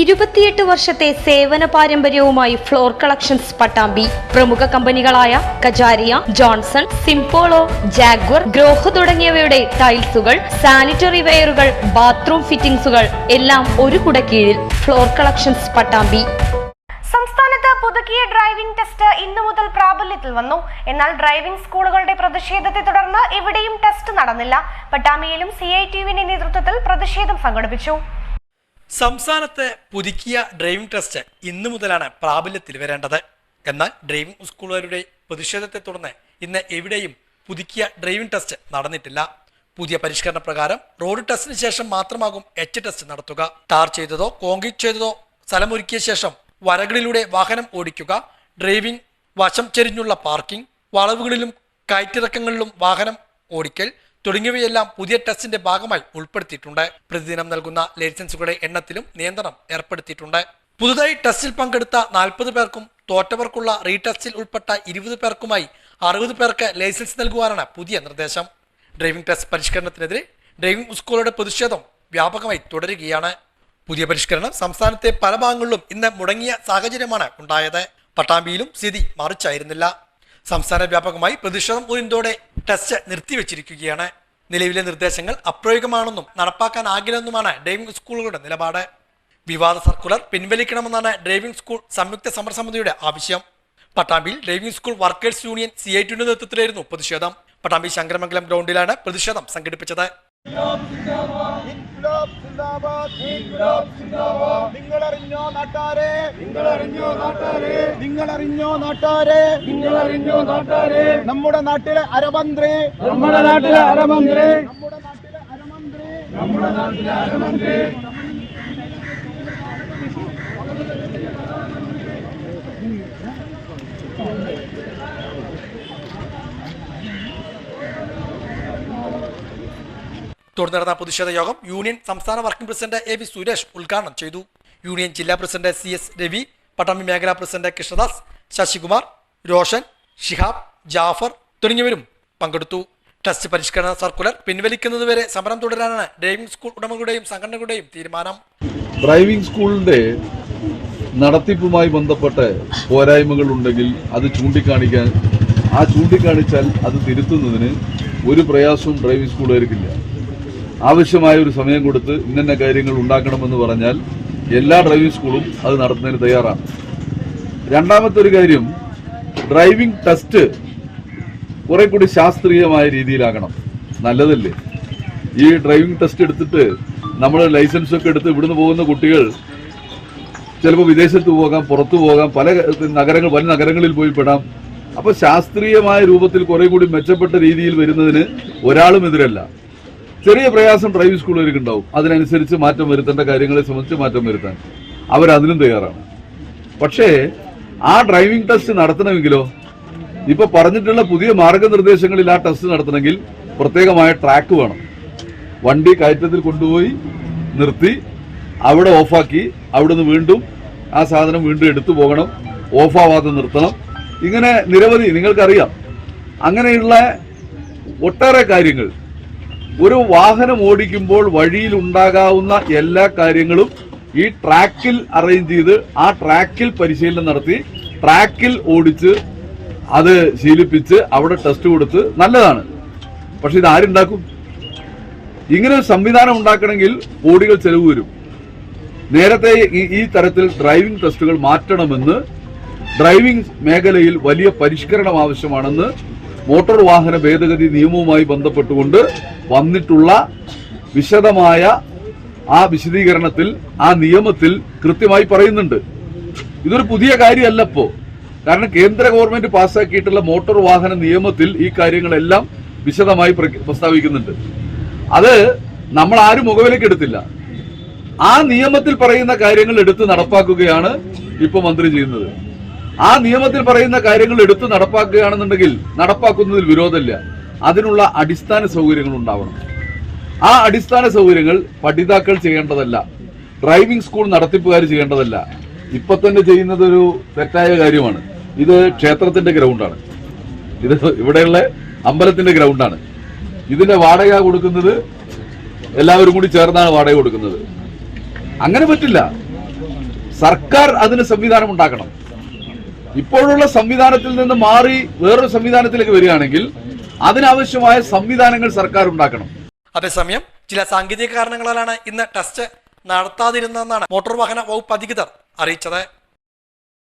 ഇരുപത്തിയെട്ട് വർഷത്തെ സേവന പാരമ്പര്യവുമായി ഫ്ലോർ കളക്ഷൻസ് പട്ടാമ്പി. പ്രമുഖ കമ്പനികളായ Kajaria Johnson Simpolo Jaguar Grohe തുടങ്ങിയവയുടെ ടൈൽസുകൾ സാനിറ്ററി വെയറുകൾ ബാത്റൂം ഫിറ്റിംഗ്സുകൾ എല്ലാം ഒരു കുടക്കീഴിൽ ഫ്ലോർ കളക്ഷൻസ് പട്ടാമ്പി. സംസ്ഥാനത്ത് പുതുക്കിയ ഡ്രൈവിംഗ് ടെസ്റ്റ് ഇന്നു മുതൽ പ്രാബല്യത്തിൽ വന്നു. എന്നാൽ ഡ്രൈവിംഗ് സ്കൂളുകളുടെ പ്രതിഷേധത്തെ തുടർന്ന് ഇവിടെയും ടെസ്റ്റ് നടന്നില്ല. പട്ടാമ്പിയിലും സി ഐ ടി നേതൃത്വത്തിൽ പ്രതിഷേധം സംഘടിപ്പിച്ചു. സംസ്ഥാനത്ത് പുതുക്കിയ ഡ്രൈവിംഗ് ടെസ്റ്റ് ഇന്നു മുതലാണ് പ്രാബല്യത്തിൽ വരേണ്ടത്. എന്നാൽ ഡ്രൈവിംഗ് സ്കൂളുകാരുടെ പ്രതിഷേധത്തെ തുടർന്ന് ഇന്ന് എവിടെയും പുതുക്കിയ ഡ്രൈവിംഗ് ടെസ്റ്റ് നടന്നിട്ടില്ല. പുതിയ പരിഷ്കരണ പ്രകാരം റോഡ് ടെസ്റ്റിന് ശേഷം മാത്രമാകും എച്ച് ടെസ്റ്റ് നടത്തുക. ടാർ ചെയ്തതോ കോൺക്രീറ്റ് ചെയ്തതോ സ്ഥലമൊരുക്കിയ ശേഷം വരകളിലൂടെ വാഹനം ഓടിക്കുക ഡ്രൈവിംഗ് വശം ചെരിഞ്ഞുള്ള പാർക്കിംഗ് വളവുകളിലും കയറ്റിറക്കങ്ങളിലും വാഹനം ഓടിക്കൽ തുടങ്ങിയവയെല്ലാം പുതിയ ടെസ്റ്റിന്റെ ഭാഗമായി ഉൾപ്പെടുത്തിയിട്ടുണ്ട്. പ്രതിദിനം നൽകുന്ന ലൈസൻസുകളുടെ എണ്ണത്തിലും നിയന്ത്രണം ഏർപ്പെടുത്തിയിട്ടുണ്ട്. പുതുതായി ടെസ്റ്റിൽ പങ്കെടുത്ത നാൽപ്പത് പേർക്കും തോറ്റവർക്കുള്ള റീടെസ്റ്റിൽ ഉൾപ്പെട്ട ഇരുപത് പേർക്കുമായി അറുപത് പേർക്ക് ലൈസൻസ് നൽകുവാനാണ് പുതിയ നിർദ്ദേശം. ഡ്രൈവിംഗ് ടെസ്റ്റ് പരിഷ്കരണത്തിനെതിരെ ഡ്രൈവിംഗ് സ്കൂളുകളുടെ പ്രതിഷേധം വ്യാപകമായി തുടരുകയാണ്. പുതിയ പരിഷ്കരണം സംസ്ഥാനത്തെ പല ഭാഗങ്ങളിലും ഇന്ന് മുടങ്ങിയ സാഹചര്യമാണ് ഉണ്ടായത്. പട്ടാമ്പിയിലും സ്ഥിതി മറിച്ചായിരുന്നില്ല. സംസ്ഥാന വ്യാപകമായി പ്രതിഷേധം ഉയർന്നതോടെ ടെസ്റ്റ് നിർത്തിവെച്ചിരിക്കുകയാണ്. നിലവിലെ നിർദ്ദേശങ്ങൾ അപ്രയോഗമാണെന്നും നടപ്പാക്കാനാകില്ലെന്നുമാണ് ഡ്രൈവിംഗ് സ്കൂളുകളുടെ നിലപാട്. വിവാദ സർക്കുലർ പിൻവലിക്കണമെന്നാണ് ഡ്രൈവിംഗ് സ്കൂൾ സംയുക്ത സമരസമിതിയുടെ ആവശ്യം. പട്ടാമ്പിയിൽ driving school workers union C I ടിയുടെ നേതൃത്വത്തിലായിരുന്നു പ്രതിഷേധം. പട്ടാമ്പി ശങ്കരമംഗലം ഗ്രൗണ്ടിലാണ് പ്രതിഷേധം സംഘടിപ്പിച്ചത്. നിങ്ങളറിഞ്ഞോ നാട്ടാരെ? നിങ്ങളറിഞ്ഞോ നാട്ടാരെ? നിങ്ങളറിഞ്ഞോ നാട്ടാരെ? നിങ്ങളറിഞ്ഞോ നാട്ടാരെ? നമ്മുടെ നാട്ടിലെ അരമന്ത്രി. നമ്മുടെ നാട്ടിലെ അരമന്ത്രി. നമ്മുടെ നാട്ടിലെ അരമന്ത്രി. നമ്മുടെ നാട്ടിലെ അരമന്ത്രി. തുടർന്ന് നടന്ന പ്രതിഷേധ യോഗം യൂണിയൻ സംസ്ഥാന working president A V Suresh ഉദ്ഘാടനം ചെയ്തു. യൂണിയൻ ജില്ലാ president C S Ravi Pattambi മേഖലാ പ്രസിഡന്റ് കൃഷ്ണദാസ് ശശികുമാർ രോഷൻ ഷിഹാബ് ജാഫർ തുടങ്ങിയവരും പങ്കെടുത്തു. ടെസ്റ്റ് പരിഷ്കരണ സർക്കുലർ പിൻവലിക്കുന്നതുവരെ സമരം തുടരാനാണ് ഡ്രൈവിംഗ് സ്കൂൾ ഉടമകളുടെയും സംഘടനകളുടെയും തീരുമാനം. ഡ്രൈവിംഗ് സ്കൂളിന്റെ നടത്തിപ്പുമായി ബന്ധപ്പെട്ട് പോരായ്മകൾ ഉണ്ടെങ്കിൽ അത് ചൂണ്ടിക്കാണിക്കാൻ ആ ചൂണ്ടിക്കാണിച്ചാൽ അത് തിരുത്തുന്നതിന് ഒരു പ്രയാസവും ഡ്രൈവിംഗ് സ്കൂളുകാർക്കില്ല. ആവശ്യമായ ഒരു സമയം കൊടുത്ത് ഇന്ന കാര്യങ്ങൾ ഉണ്ടാക്കണമെന്ന് പറഞ്ഞാൽ എല്ലാ ഡ്രൈവിംഗ് സ്കൂളും അത് നടത്തുന്നതിന് തയ്യാറാണ്. രണ്ടാമത്തെ ഒരു കാര്യം ഡ്രൈവിംഗ് ടെസ്റ്റ് കുറെ കൂടി ശാസ്ത്രീയമായ രീതിയിലാകണം. നല്ലതല്ലേ? ഈ ഡ്രൈവിംഗ് ടെസ്റ്റ് എടുത്തിട്ട് നമ്മൾ ലൈസൻസ് ഒക്കെ എടുത്ത് ഇവിടുന്ന് പോകുന്ന കുട്ടികൾ ചിലപ്പോൾ വിദേശത്ത് പോകാം പുറത്തു പോകാം പല നഗരങ്ങൾ പല നഗരങ്ങളിൽ പോയി പെടാം. അപ്പോൾ ശാസ്ത്രീയമായ രൂപത്തിൽ കുറെ കൂടി മെച്ചപ്പെട്ട രീതിയിൽ വരുന്നതിന് ഒരാളും എതിരല്ല. ചെറിയ പ്രയാസം ഡ്രൈവിംഗ് സ്കൂളുകാർക്ക് ഉണ്ടാവും. അതിനനുസരിച്ച് മാറ്റം വരുത്തേണ്ട കാര്യങ്ങളെ സംബന്ധിച്ച് മാറ്റം വരുത്താൻ. അവരതിനും തയ്യാറാണ്. പക്ഷേ ആ ഡ്രൈവിംഗ് ടെസ്റ്റ് നടത്തണമെങ്കിലോ ഇപ്പൊ പറഞ്ഞിട്ടുള്ള പുതിയ മാർഗനിർദ്ദേശങ്ങളിൽ ആ ടെസ്റ്റ് നടത്തണമെങ്കിൽ പ്രത്യേകമായ ട്രാക്ക് വേണം. വണ്ടി കയറ്റത്തിൽ കൊണ്ടുപോയി നിർത്തി അവിടെ ഓഫാക്കി അവിടുന്ന് വീണ്ടും ആ സാധനം വീണ്ടും എടുത്തു പോകണം ഓഫാവാതെ നിർത്തണം. ഇങ്ങനെ നിരവധി നിങ്ങൾക്കറിയാം. അങ്ങനെയുള്ള ഒട്ടേറെ കാര്യങ്ങൾ ഒരു വാഹനം ഓടിക്കുമ്പോൾ വഴിയിൽ ഉണ്ടാകാവുന്ന എല്ലാ കാര്യങ്ങളും ഈ ട്രാക്കിൽ അറേഞ്ച് ചെയ്ത് ആ ട്രാക്കിൽ പരിശീലനം നടത്തി ട്രാക്കിൽ ഓടിച്ച് അത് ശീലിപ്പിച്ച് അവിടെ ടെസ്റ്റ് കൊടുത്ത് നല്ലതാണ്. പക്ഷെ ഇത് ആരുണ്ടാക്കും ഇങ്ങനെ ഒരു സംവിധാനം ഉണ്ടാക്കണമെങ്കിൽ കോടികൾ ചെലവ് വരും. നേരത്തെ ഈ- തരത്തിൽ ഡ്രൈവിംഗ് ടെസ്റ്റുകൾ മാറ്റണമെന്ന് ഡ്രൈവിംഗ് മേഖലയിൽ വലിയ പരിഷ്കരണം ആവശ്യമാണെന്ന് മോട്ടോർ വാഹന ഭേദഗതി നിയമവുമായി ബന്ധപ്പെട്ടുകൊണ്ട് വന്നിട്ടുള്ള വിശദമായ ആ വിശദീകരണത്തിൽ ആ നിയമത്തിൽ കൃത്യമായി പറയുന്നുണ്ട്. ഇതൊരു പുതിയ കാര്യമല്ല ഇപ്പോ. കാരണം കേന്ദ്ര ഗവൺമെന്റ് പാസ്സാക്കിയിട്ടുള്ള മോട്ടോർ വാഹന നിയമത്തിൽ ഈ കാര്യങ്ങളെല്ലാം വിശദമായി പ്ര- പ്രസ്താവിക്കുന്നുണ്ട്. അത് നമ്മൾ ആരും മുഖവിലേക്ക് എടുത്തില്ല. ആ നിയമത്തിൽ പറയുന്ന കാര്യങ്ങൾ എടുത്ത് നടപ്പാക്കുകയാണ് ഇപ്പൊ മന്ത്രി ചെയ്യുന്നത്. ആ നിയമത്തിൽ പറയുന്ന കാര്യങ്ങൾ എടുത്തു നടപ്പാക്കുകയാണെന്നുണ്ടെങ്കിൽ നടപ്പാക്കുന്നതിൽ വിരോധമില്ല. അതിനുള്ള അടിസ്ഥാന സൗകര്യങ്ങൾ ഉണ്ടാവണം. ആ അടിസ്ഥാന സൗകര്യങ്ങൾ പഠിതാക്കൾ ചെയ്യേണ്ടതല്ല. Driving school നടത്തിപ്പുകാർ ചെയ്യേണ്ടതല്ല. ഇപ്പൊ തന്നെ ചെയ്യുന്നത് ഒരു തെറ്റായ കാര്യമാണ്. ഇത് ക്ഷേത്രത്തിന്റെ ഗ്രൗണ്ടാണ്. ഇത് ഇവിടെയുള്ള അമ്പലത്തിന്റെ ഗ്രൗണ്ടാണ്. ഇതിന്റെ വാടക കൊടുക്കുന്നത് എല്ലാവരും കൂടി ചേർന്നാണ് വാടക കൊടുക്കുന്നത്. അങ്ങനെ പറ്റില്ല. സർക്കാർ അതിന് സംവിധാനം ഉണ്ടാക്കണം. ഇപ്പോഴുള്ള സംവിധാനത്തിൽ നിന്ന് മാറി വേറൊരു സംവിധാനത്തിലേക്ക് വരികയാണെങ്കിൽ അതിനാവശ്യമായ സംവിധാനങ്ങൾ സർക്കാർ ഉണ്ടാക്കണം. അതേസമയം ചില സാങ്കേതിക കാരണങ്ങളാലാണ് ഇന്ന് ടെസ്റ്റ് നടത്താതിരുന്നതെന്നാണ് മോട്ടോർ വാഹന വകുപ്പ് അധികൃതർ അറിയിച്ചത്.